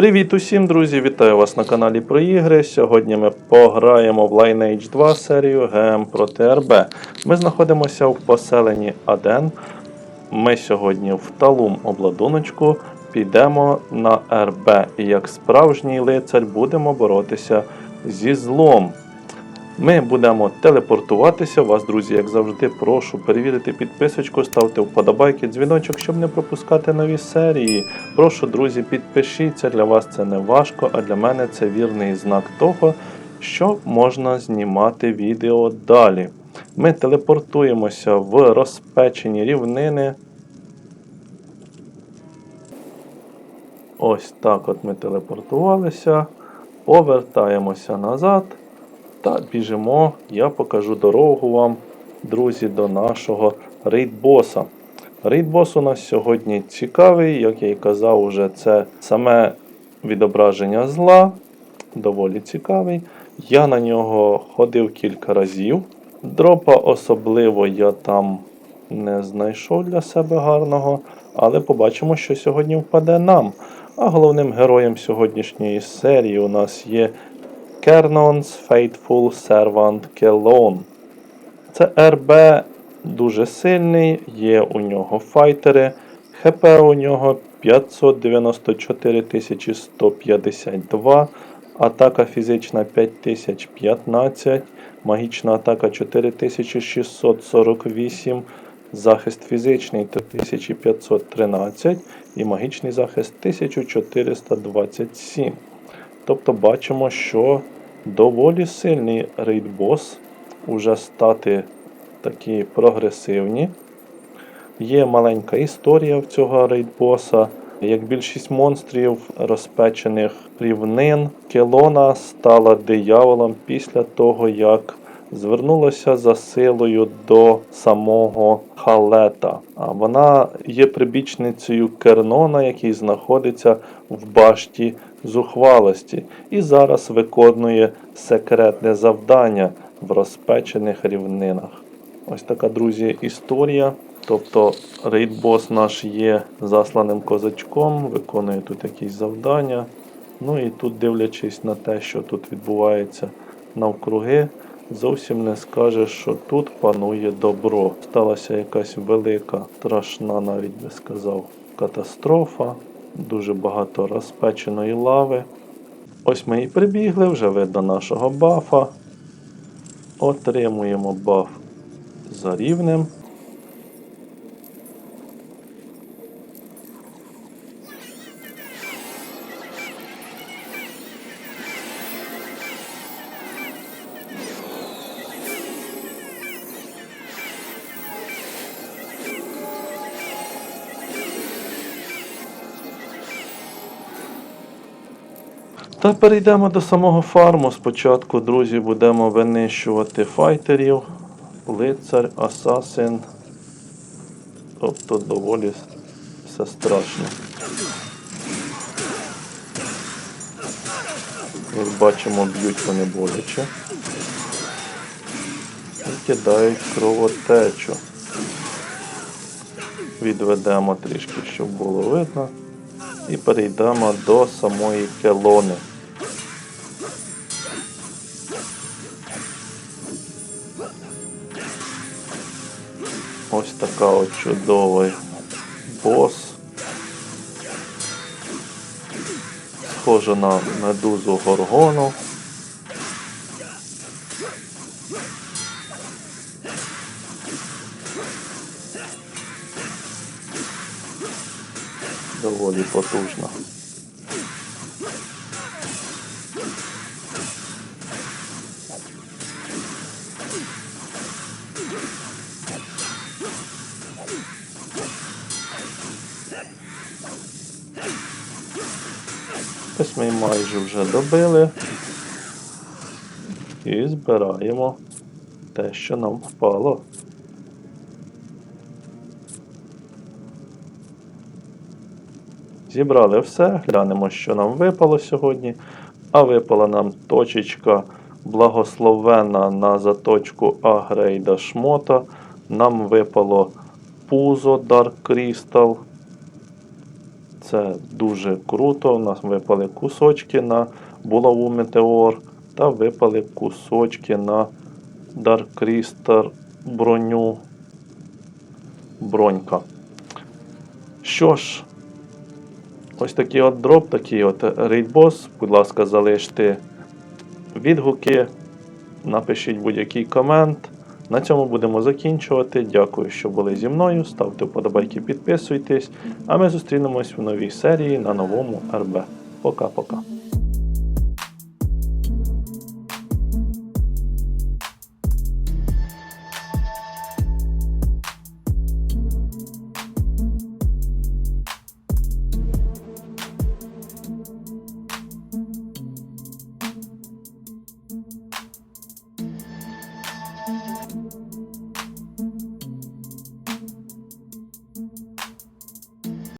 Привіт усім, друзі! Вітаю вас на каналі про ігри. Сьогодні ми пограємо в Lineage 2 серію ГМ проти РБ. Ми знаходимося в поселенні Аден. Ми сьогодні в талум обладуночку підемо на РБ і як справжній лицар будемо боротися зі злом. Ми будемо телепортуватися. Вас, друзі, як завжди, прошу перевірити підписочку, ставте вподобайки, дзвіночок, щоб не пропускати нові серії. Прошу, друзі, підпишіться. Для вас це не важко, а для мене це вірний знак того, що можна знімати відео далі. Ми телепортуємося в розпечені рівнини. Ось так от ми телепортувалися. Повертаємося назад. Та біжимо, я покажу дорогу вам, друзі, до нашого рейдбоса. Рейдбос у нас сьогодні цікавий, як я і казав, уже це саме відображення зла. Доволі цікавий. Я на нього ходив кілька разів. Дропа особливо я там не знайшов для себе гарного, але побачимо, що сьогодні впаде нам. А головним героєм сьогоднішньої серії у нас є Kernon's Faithful Servant Kelon. Це РБ дуже сильний, є у нього файтери. ХП у нього 594 152, атака фізична 5015, магічна атака 4648, захист фізичний 3513 і магічний захист 1427. Тобто бачимо, що доволі сильний рейдбос, уже стати такі прогресивні. Є маленька історія в цього рейдбоса. Як більшість монстрів розпечених рівнин, Келона стала дияволом після того, як звернулася за силою до самого Халета. А вона є прибічницею Кернона, який знаходиться в башті зухвалості, і зараз виконує секретне завдання в розпечених рівнинах. Ось така, друзі, історія. Тобто рейдбос наш є засланим козачком, виконує тут якісь завдання. Ну і тут, дивлячись на те, що тут відбувається навкруги, зовсім не скажеш, що тут панує добро. Сталася якась велика, страшна, навіть би сказав, катастрофа. Дуже багато розпеченої лави. Ось ми і прибігли, вже видно нашого бафа. Отримуємо баф за рівнем. Та перейдемо до самого фарму. Спочатку, друзі, будемо винищувати файтерів, лицар, асасин. Тобто доволі все страшно. Як бачимо, б'ють вони боляче. І кидають кровотечу. Відведемо трішки, щоб було видно. І перейдемо до самої келони. От чудовий бос. Схоже на медузу горгону. Доволі потужна. Ось ми майже вже добили і збираємо те, що нам впало. Зібрали все, глянемо, що нам випало сьогодні. А випала нам точечка благословена на заточку Агрейда Шмота. Нам випало пузо Dark Crystal. Це дуже круто. У нас випали кусочки на булаву Метеор та випали кусочки на Dark Crystal броню Бронька. Що ж, ось такий от дроп, такий от рейдбос. Будь ласка, залиште відгуки, напишіть будь-який комент. На цьому будемо закінчувати. Дякую, що були зі мною. Ставте вподобайки, підписуйтесь. А ми зустрінемось в новій серії на новому РБ. Пока-пока.